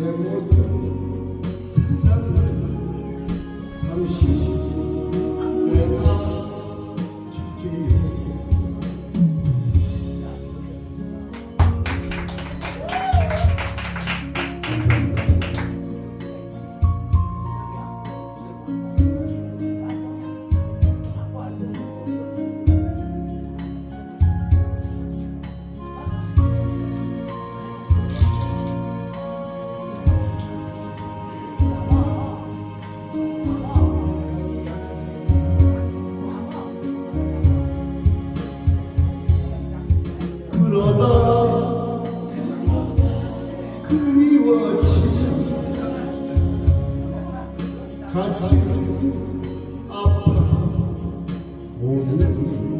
내 모든 세상을 당신 그러다 그리워지자 가슴 아파. 오늘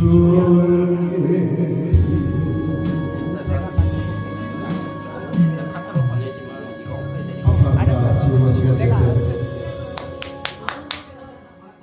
주를